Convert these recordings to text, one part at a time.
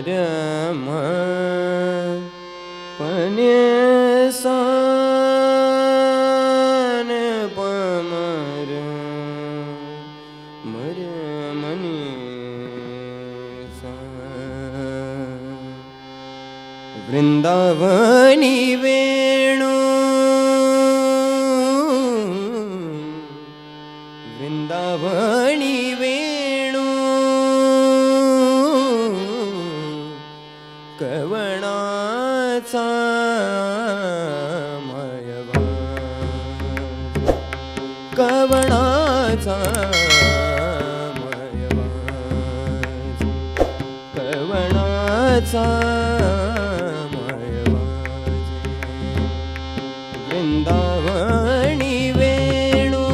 പരമ പനേസ വൃന്ദവനി വേണു. വൃന്ദവ कवणाचा मयवाज कवणाचा मयवाज वृंदावणी वेणू.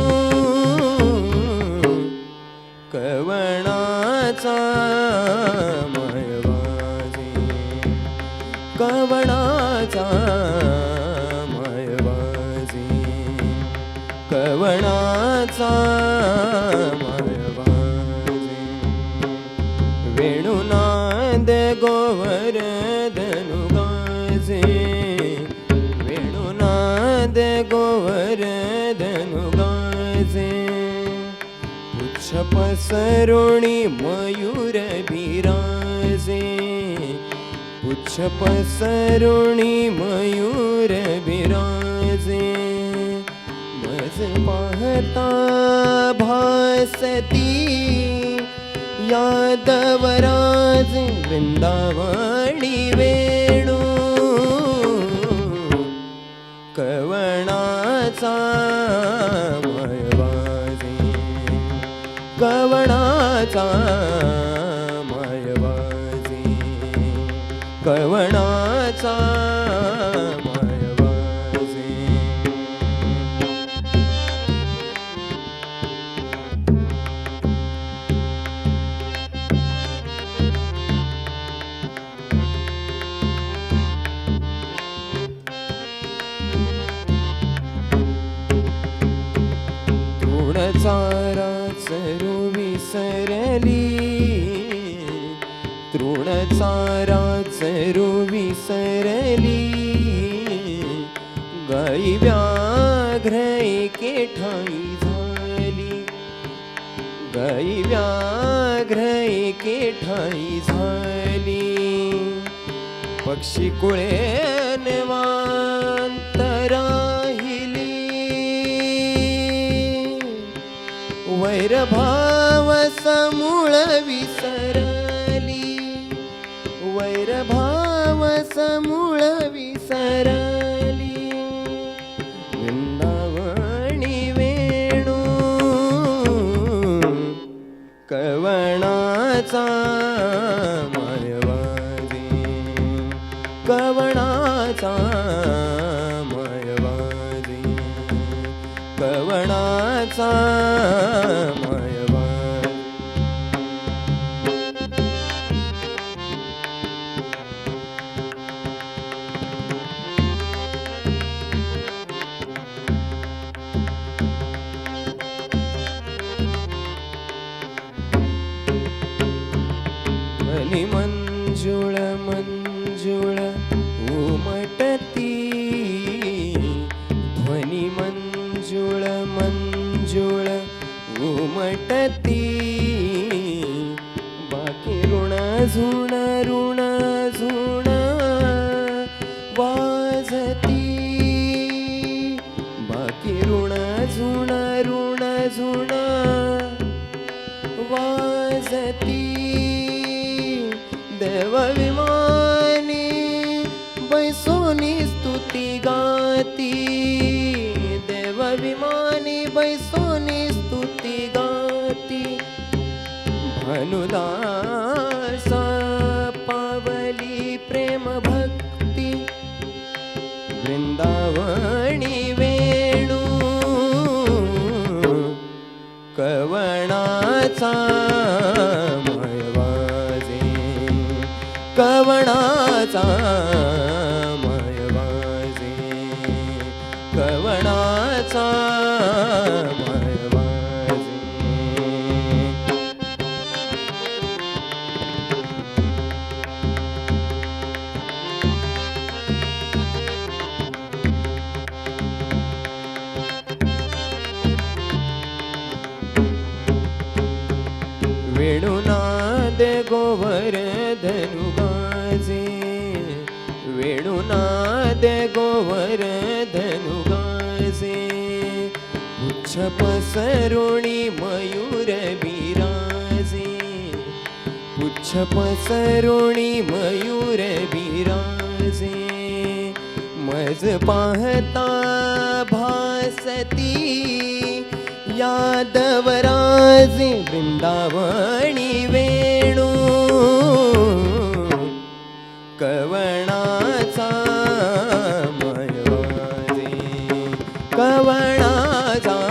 कवणाचा मयवाजे कव वेणुनाद गोवर्धनु गाजे। वेणुनाद गोवर्धनु गाजे। पुच्छ पसरुणी मयूर बिराजे पुच्छ पसरुणी मयूर बिराजे मज पाहता भासती। यादवराज वृंदावणी वेणू. कवणाचा मयवाजे कवणाचा तृणचारा चरू विसरली गाई व्याघ्र एके ठाई झाली. गाई व्याघ्र एके ठाई झाली. पक्षी कुळे निवांत राहिली वैरभाव समूळ विसर वैरभाव समूळ विसरा. ध्वनि मंजुळ मंजुळ उमटती. ध्वनी मंजुळ मंजुळ उमटती. बाकी ऋण झुण ऋण झुण वाजती. बाकी ऋण झुण ऋण झुण वाजती. देवविमानी बैसोनी स्तुती गाती। देवविमानी बैसोनी स्तुती गाती। भानुदासा पावली प्रेम भक्ती। वृंदावणी वेणू कवणाचा वाजे वेणुनाद गोवर्धनु गाजे उच्च पसरुणी मयूर बिराजे पुच्छ पसरुणी मयूर बिराजे मज पाहता भासती यादवराजे वृंदावणी ಕವಣ ಸಾ